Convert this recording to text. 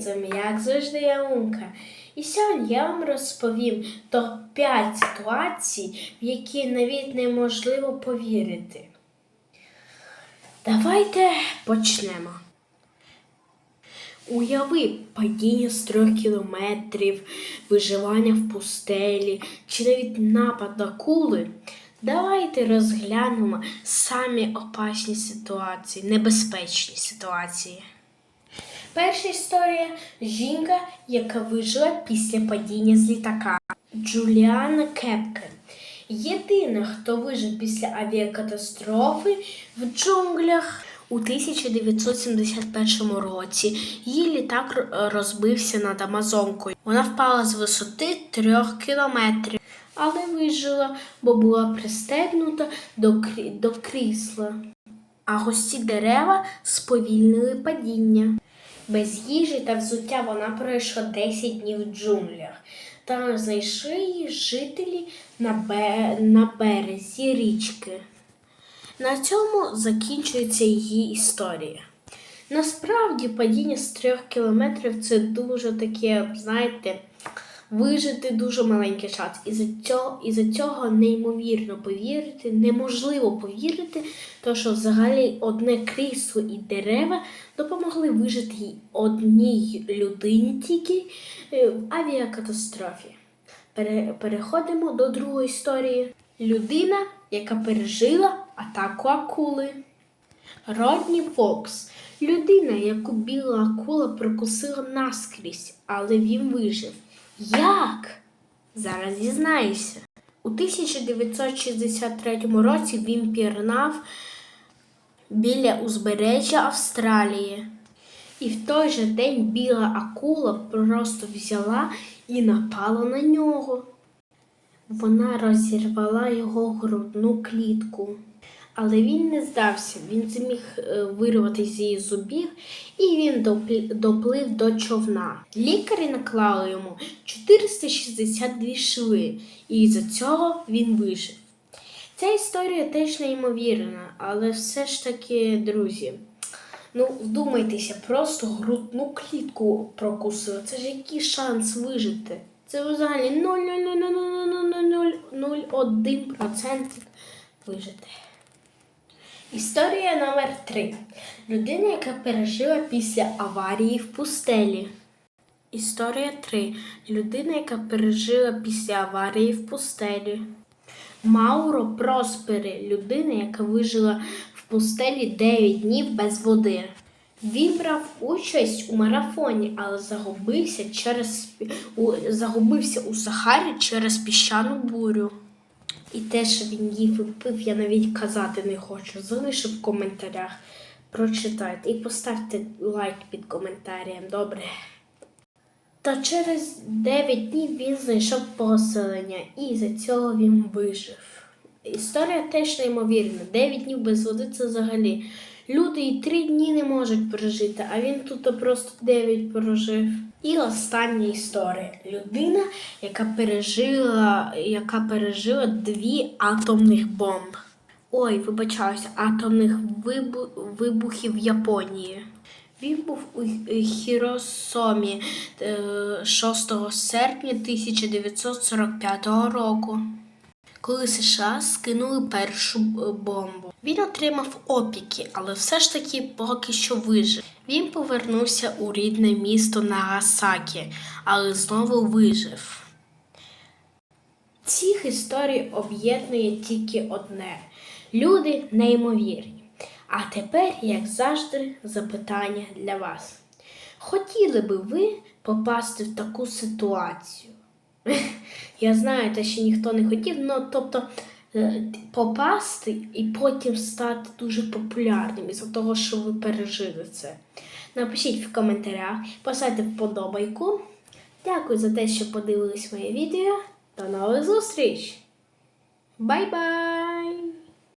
З як завжди я Умка. І сьогодні я вам розповім топ-5 ситуацій, в які навіть неможливо повірити. Давайте почнемо. Уяви падіння з трьох кілометрів, виживання в пустелі чи навіть напад акули. Давайте розглянемо самі опасні ситуації, небезпечні ситуації. Перша історія жінка, яка вижила після падіння з літака. Джуліана Кепке. Єдина, хто вижив після авіакатастрофи в джунглях. У 1971 році її літак розбився над Амазонкою. Вона впала з висоти трьох кілометрів, але вижила, бо була пристебнута до, крі- до крісла. А густі дерева сповільнили падіння. Без їжі та взуття вона пройшла 10 днів в джунглях. Там знайшли її жителі на, бе... на березі річки. На цьому закінчується її історія. Насправді падіння з трьох кілометрів це дуже таке, знаєте, вижити дуже маленький час. І за цього, і за цього неймовірно повірити, неможливо повірити, то що взагалі одне крісло і дерева допомогли вижити й одній людині тільки е, в авіакатастрофі. Пере, переходимо до другої історії. Людина, яка пережила атаку акули. Родні Фокс. Людина, яку біла акула прокусила наскрізь, але він вижив. Як? Зараз дізнаюся. У 1963 році він пірнав біля узбережжя Австралії. І в той же день біла акула просто взяла і напала на нього. Вона розірвала його грудну клітку. Але він не здався, він зміг е, вирвати з її зубів, і він доплив до човна. Лікарі наклали йому 462 шви, і за цього він вижив. Ця історія теж неймовірна, але все ж таки, друзі, ну вдумайтеся, просто грудну клітку прокусили. Це ж який шанс вижити? Це взагалі 0,0000001% вижити. Історія номер 3 Людина, яка пережила після аварії в пустелі. Історія 3. Людина, яка пережила після аварії в пустелі. Мауро Проспери. Людина, яка вижила в пустелі 9 днів без води. Він брав участь у марафоні, але загубився через у, загубився у Сахарі через піщану бурю. І те, що він їв і я навіть казати не хочу. Залишив в коментарях. Прочитайте і поставте лайк під коментарем, добре. Та через 9 днів він знайшов поселення і за цього він вижив. Історія теж неймовірна. 9 днів без води це взагалі. Люди і 3 дні не можуть прожити, а він тут просто 9 прожив. І остання історія. Людина, яка пережила, яка пережила дві атомних бомб. Ой, вибачаюся, атомних вибу- вибухів Японії. Він був у Хіросомі е, 6 серпня 1945 року, коли США скинули першу е, бомбу. Він отримав опіки, але все ж таки поки що вижив. Він повернувся у рідне місто Нагасакі, але знову вижив. Цих історій об'єднує тільки одне: люди неймовірні. А тепер, як завжди, запитання для вас. Хотіли би ви попасти в таку ситуацію? Я знаю, те, що ніхто не хотів, але тобто е, попасти і потім стати дуже популярним із-за того, що ви пережили це. Напишіть в коментарях, поставте вподобайку. Дякую за те, що подивились моє відео. До нових зустріч! Бай-бай!